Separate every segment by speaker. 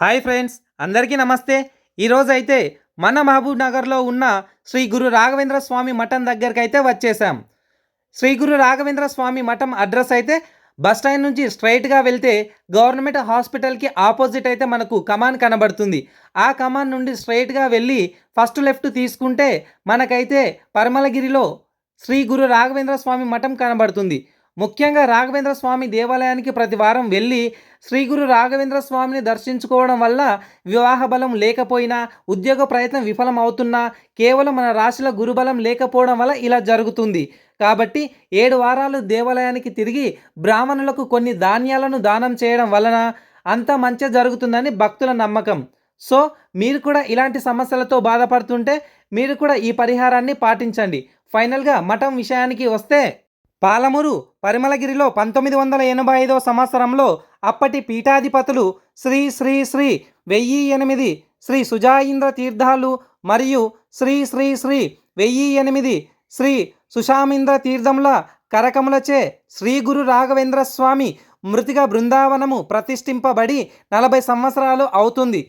Speaker 1: Hi friends అందరికీ నమస్తే. ఈరోజైతే మన మహబూబ్ నగర్లో ఉన్న శ్రీ గురు రాఘవేంద్ర స్వామి మఠం దగ్గరికి అయితే వచ్చేసాం. శ్రీ గురు రాఘవేంద్ర స్వామి మఠం అడ్రస్ అయితే బస్ స్టాండ్ నుంచి స్ట్రైట్గా వెళ్తే గవర్నమెంట్ హాస్పిటల్కి ఆపోజిట్ అయితే మనకు కమాన్ కనబడుతుంది. ఆ కమాన్ నుండి స్ట్రైట్గా వెళ్ళి ఫస్ట్ లెఫ్ట్ తీసుకుంటే మనకైతే పరమలగిరిలో శ్రీ గురు రాఘవేంద్ర స్వామి మఠం కనబడుతుంది. ముఖ్యంగా రాఘవేంద్ర స్వామి దేవాలయానికి ప్రతి వారం వెళ్ళి శ్రీ గురు రాఘవేంద్ర స్వామిని దర్శించుకోవడం వల్ల వివాహ బలం లేకపోయినా ఉద్యోగ ప్రయత్నం విఫలం అవుతున్నా కేవలం మన రాశిలో గురుబలం లేకపోవడం వల్ల ఇలా జరుగుతుంది. కాబట్టి ఏడు వారాలు దేవాలయానికి తిరిగి బ్రాహ్మణులకు కొన్ని ధాన్యాలను దానం చేయడం వలన అంత మంచి జరుగుతుందని భక్తుల నమ్మకం. సో మీరు కూడా ఇలాంటి సమస్యలతో బాధపడుతుంటే మీరు కూడా ఈ పరిహారాన్ని పాటించండి. ఫైనల్గా మఠం విషయానికి వస్తే పాలమూరు పరిమళగిరిలో పంతొమ్మిది వందల ఎనభై ఐదవ సంవత్సరంలో అప్పటి పీఠాధిపతులు శ్రీ శ్రీ శ్రీ వెయ్యి ఎనిమిది శ్రీ సుజాయింద్ర తీర్థాలు మరియు శ్రీ శ్రీ శ్రీ వెయ్యి ఎనిమిది శ్రీ సుషామీంద్ర తీర్థముల కరకములచే శ్రీ గురు రాఘవేంద్ర స్వామి మృతిక బృందావనము ప్రతిష్ఠింపబడి నలభై సంవత్సరాలు అవుతుంది.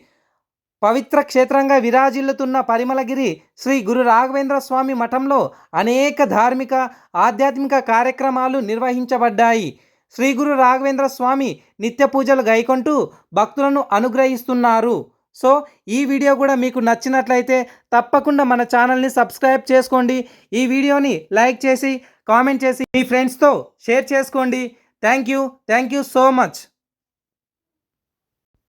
Speaker 1: పవిత్ర క్షేత్రంగా విరాజిల్లుతున్న పరిమళగిరి శ్రీ గురు రాఘవేంద్ర స్వామి మఠంలో అనేక ధార్మిక ఆధ్యాత్మిక కార్యక్రమాలు నిర్వహించబడ్డాయి. శ్రీ గురు రాఘవేంద్ర స్వామి నిత్య పూజలు గైకొంటూ భక్తులను అనుగ్రహిస్తున్నారు. సో ఈ వీడియో కూడా మీకు నచ్చినట్లయితే తప్పకుండా మన ఛానల్ని సబ్స్క్రైబ్ చేసుకోండి. ఈ వీడియోని లైక్ చేసి కామెంట్ చేసి మీ ఫ్రెండ్స్తో షేర్ చేసుకోండి. Thank you. Thank you so much.